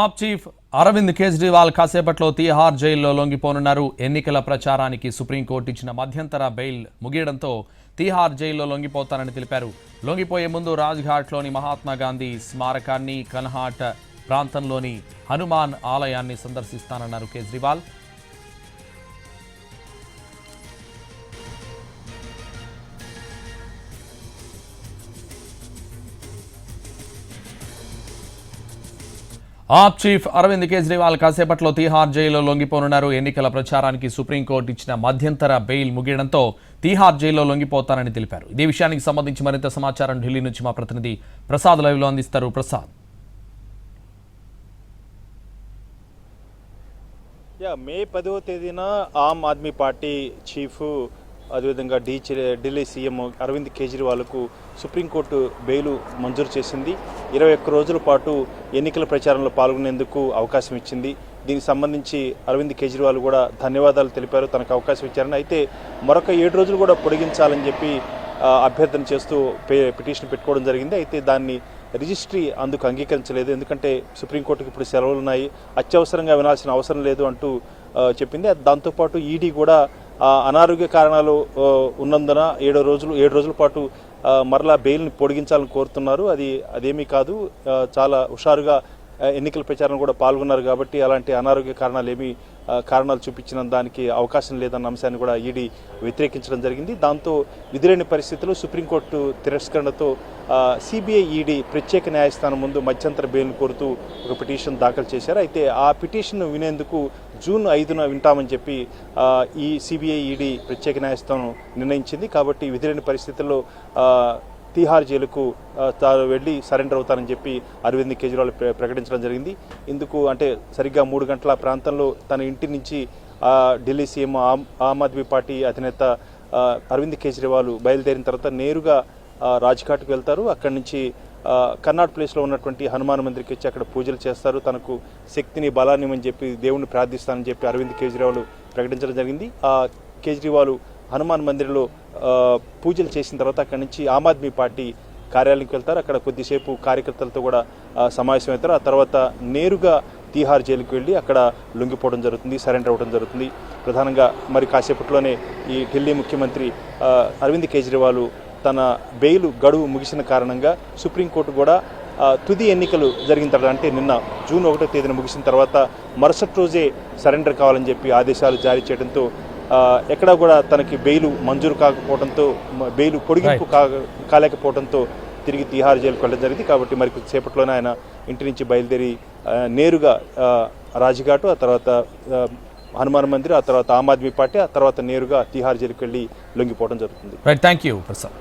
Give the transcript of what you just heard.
ఆప్ chief Arvind Kejriwal కాసేపట్లో తీహార్ జైల్లో లొంగిపోనున్నారు. ఎన్నికల ప్రచారానికి సుప్రీంకోర్టు ఇచ్చిన మధ్యంతర బెయిల్ ముగియడంతో తీహార్ జైల్లో లొంగిపోతారని తెలిపారు. లొంగిపోయే ముందు రాజ్ఘాట్లోని మహాత్మా గాంధీ స్మారకాన్ని కన్హాట్ ప్రాంతంలోని హనుమాన్ ఆలయాన్ని సందర్శిస్తానన్నారు కేజ్రీవాల్. ఆప్ చీఫ్ అరవింద్ కేజ్రీవాల్ కాసేపట్లో తీహార్ జైల్లో లొంగిపోనున్నారు. ఎన్నికల ప్రచారానికి సుప్రీంకోర్టు ఇచ్చిన మధ్యంతర బెయిల్ ముగియడంతో తీహార్ జైల్లో లొంగిపోతారని తెలిపారు. ఇదే విషయానికి సంబంధించి మరింత సమాచారం ఢిల్లీ నుంచి మా ప్రతినిధి ప్రసాద్ లైవ్లో అందిస్తారు. ప్రసాద్. యా మే పదవ తేదీన ఆమ్ ఆద్మీ పార్టీ చీఫ్ అదేవిధంగా ఢీ ఢిల్లీ సీఎం అరవింద్ కేజ్రీవాల్కు సుప్రీంకోర్టు బెయిలు మంజూరు చేసింది. ఇరవై ఒక్క రోజుల పాటు ఎన్నికల ప్రచారంలో పాల్గొనేందుకు అవకాశం ఇచ్చింది. దీనికి సంబంధించి అరవింద్ కేజ్రీవాల్ కూడా ధన్యవాదాలు తెలిపారు. తనకు అవకాశం ఇచ్చారని. అయితే మరొక ఏడు రోజులు కూడా పొడిగించాలని చెప్పి అభ్యర్థన చేస్తూ పే- పిటిషన్ పెట్టుకోవడం జరిగింది. అయితే దాన్ని రిజిస్ట్రీ అందుకు అంగీకరించలేదు. ఎందుకంటే సుప్రీంకోర్టుకి ఇప్పుడు సెలవులు ఉన్నాయి. అత్యవసరంగా వినాల్సిన అవసరం లేదు అంటూ చెప్పింది. దాంతోపాటు ఈడీ కూడా అనారోగ్య కారణాలు ఉన్నందున ఏడు రోజులు ఏడు రోజుల పాటు మరలా బెయిల్ని పొడిగించాలని కోరుతున్నారు. అది అదేమీ కాదు. చాలా హుషారుగా ఎన్నికల ప్రచారం కూడా పాల్గొన్నారు కాబట్టి అలాంటి అనారోగ్య కారణాలు ఏమీ కారణాలు చూపించిన దానికి అవకాశం లేదన్న అంశాన్ని కూడా ఈడీ వ్యతిరేకించడం జరిగింది. దాంతో విధిలేని పరిస్థితుల్లో సుప్రీంకోర్టు తిరస్కరణతో సిబిఐ ఈడీ ప్రత్యేక న్యాయస్థానం ముందు మధ్యంతర బెయిల్ కోరుతూ ఒక పిటిషన్ దాఖలు చేశారు. అయితే ఆ పిటిషన్ వినేందుకు జూన్ ఐదున వింటామని చెప్పి ఈ సిబిఐ ఈడీ ప్రత్యేక న్యాయస్థానం నిర్ణయించింది. కాబట్టి విధిలేని పరిస్థితుల్లో తీహార్ జైలుకు తాను వెళ్ళి సరెండర్ అవుతానని చెప్పి అరవింద్ కేజ్రీవాల్ ప్రకటించడం జరిగింది. ఇందుకు అంటే సరిగ్గా మూడు గంటల ప్రాంతంలో తన ఇంటి నుంచి ఢిల్లీ సీఎం ఆమ్ ఆమ్ ఆద్మీ పార్టీ అధినేత అరవింద్ కేజ్రీవాల్ బయలుదేరిన తర్వాత నేరుగా రాజ్ఘాట్కు రాజ్ఘాట్కి వెళ్తారు. అక్కడి నుంచి ఆ, ప్లేస్లో ఉన్నటువంటి హనుమాన్ మందిరికి వచ్చి అక్కడ పూజలు చేస్తారు. తనకు శక్తిని బలాన్ని అని చెప్పి దేవుణ్ణి ప్రార్థిస్తానని చెప్పి అరవింద్ కేజ్రీవాల్ ప్రకటించడం జరిగింది. ఆ కేజ్రీవాల్ హనుమాన్ మందిర్లో పూజలు చేసిన తర్వాత అక్కడి నుంచి ఆమ్ ఆద్మీ పార్టీ కార్యాలయంకి వెళ్తారు. అక్కడ కొద్దిసేపు కార్యకర్తలతో కూడా సమావేశం అవుతారు. ఆ తర్వాత నేరుగా తీహార్ జైలుకి వెళ్ళి అక్కడ లొంగిపోవడం జరుగుతుంది సరెండర్ అవ్వడం జరుగుతుంది. ప్రధానంగా మరి కాసేపట్లోనే ఈ ఢిల్లీ ముఖ్యమంత్రి అరవింద్ కేజ్రీవాల్ తన బెయిల్ గడువు ముగిసిన కారణంగా సుప్రీంకోర్టు కూడా తుది ఎన్నికలు జరిగిన తర్వాత అంటే నిన్న జూన్ ఒకటో తేదీన ముగిసిన తర్వాత మరుసటి రోజే సరెండర్ కావాలని చెప్పి ఆదేశాలు జారీ చేయడంతో ఎక్కడా కూడా తనకి బెయిల్ మంజూరు కాకపోవడంతో బెయిల్ పొడిగింపు కా కాలేకపోవడంతో తిరిగి తిహార్ జైలుకు వెళ్ళడం జరిగింది. కాబట్టి మరి కొద్దిసేపట్లోనే ఆయన ఇంటి నుంచి బయలుదేరి నేరుగా రాజ్ఘాట్ ఆ తర్వాత హనుమాన్ మందిర్ ఆ తర్వాత ఆమ్ ఆద్మీ పార్టీ ఆ తర్వాత నేరుగా తిహార్ జైలుకు వెళ్ళి లొంగిపోవడం జరుగుతుంది. Right thank you Prasad